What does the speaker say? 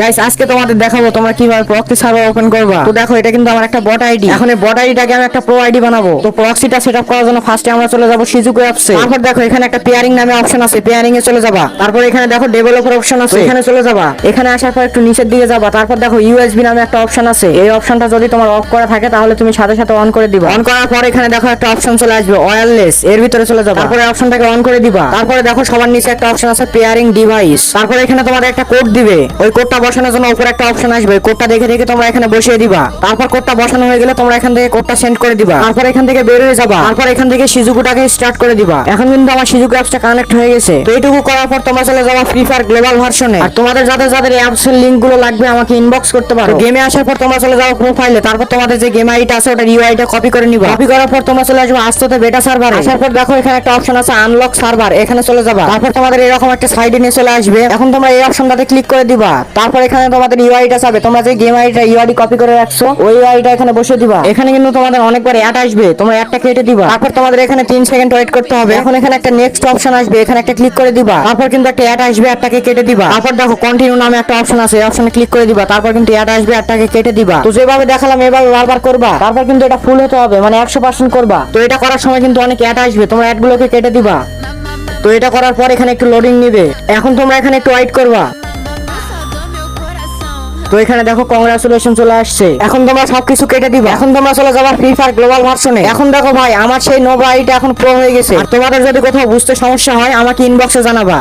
Guys আজকে তোমাদের দেখাবো তোমরা কীভাবে প্রক্সি সার্ভার ওপেন করবা। তো দেখো এটা কিন্তু আমার একটা বট আইডি এখন এই বট আইডিটাকে আমি একটা প্রো আইডি বানাবো। তো প্রক্সিটা সেটআপ করার জন্য ফার্স্টে আমরা চলে যাব সিজুকু অ্যাপসে তারপর দেখো এখানে একটা পেয়ারিং নামে অপশন আছে। পেয়ারিং এ চলে যাবা। তারপর এখানে দেখো ডেভেলপার অপশন আছে। এখানে চলে যাবা। এখানে আসার পর একটু নিচের দিকে যাবা। তারপর দেখো ইউএসবি নামে একটা অপশন আছে। এই অপশনটা যদি তোমার অফ করা থাকে তাহলে তুমি সাথে সাথে অন করে দিবা। অন করার পর এখানে দেখো একটা অপশন চলে আসবে ওয়্যারলেস এর ভিতরে চলে যাবা। তারপরে অপশনটাকে অন করে দিবা। তারপরে দেখো সবার নিচে একটা অপশন আছে পেয়ারিং ডিভাইস তারপরে এখানে তোমার একটা কোড দিবে। ওই কোডটা বসানোর জন্য উপরে একটা অপশন আসবে। কোডটা দেখে দেখে তোমরা এখানে বসিয়ে দিবা। তারপর কোডটা বসানো হয়ে গেলে তোমরা এখান থেকে কোডটা সেন্ড করে দিবা। তারপর এখান থেকে বের হয়ে যাবা। তারপর এখান থেকে সিজুকুটাকে স্টার্ট করে দিবা। এখন কিন্তু আমার সিজুকু অ্যাপসটা কানেক্ট হয়ে গেছে। তো এইটুকু করার পর তোমরা চলে যাবা ফ্রি ফায়ার গ্লোবাল ভার্সনে আর তোমাদের যাদের যাদের অ্যাপস এর লিংকগুলো লাগবে, আমাকে ইনবক্স করতে পারো। গেমে আসার পর তোমরা চলে যাও প্রোফাইলে তারপর তোমাদের যে গেম আইডিটা আছে, ওটা ইউআইটা কপি করে নিবা। কপি করার পর তোমরা চলে আসবে আস্তে বেটা সার্ভার আসার পর দেখো এখানে একটা অপশন আছে আনলক সার্ভার এখানে চলে যাবা। তারপর তোমাদের এরকম একটা সাইডে নিয়ে চলে আসবে। এখন তোমরা এই অপশনটাতে ক্লিক করে দিবা। তারপর এখানে তোমাদের ইউআইটা যাবে তোমরা যে গেম আইডিটা ইউআইডি কপি করে রাখছো ওই ইউআইটা এখানে বসে দিবা। এখানে কিন্তু তোমাদের অনেকবার অ্যাড আসবে। তোমরা একটা কেটে দিবা। তারপর তোমাদের এখানে তিন সেকেন্ড ওয়েট করতে হবে। এখন এখানে একটা নেক্সট অপশন আসবে। এখানে একটা ক্লিক করে দিবা। তারপর কিন্তু একটা অ্যাড আসবে অ্যাডটাকে কেটে দিবা। তারপর দেখো কন্টিনিউ নামে একটা অপশন আছে। এই অপশনে ক্লিক করে দিবা। তারপর কিন্তু অ্যাড আসবে অ্যাডটাকে কেটে দিবা। তো যেভাবে দেখালাম এভাবে বারবার করবা। তারপর কিন্তু এটা ফুল হতে হবে। মানে একশো পার্সেন্ট করবা। তো এটা করার সময় কিন্তু অনেক অ্যাড আসবে। তোমরা অ্যাডগুলোকে কেটে দিবা। তো এটা করার পর এখানে একটু লোডিং নিবে। এখন তোমরা এখানে একটু ওয়েট করবা. তো এখানে দেখো কংগ্রাচুলেশন চলে আসছে। এখন তোমরা সবকিছু কেটে দিবা। এখন তোমরা চলে যাব ফ্রি ফায়ার গ্লোবাল ভার্সনে এখন দেখো ভাই, আমার সেই নোভা আইটা এখন প্রো হয়ে গেছে। আর তোমাদের যদি কোথাও বুঝতে সমস্যা হয়, আমাকে ইনবক্সে জানাবা।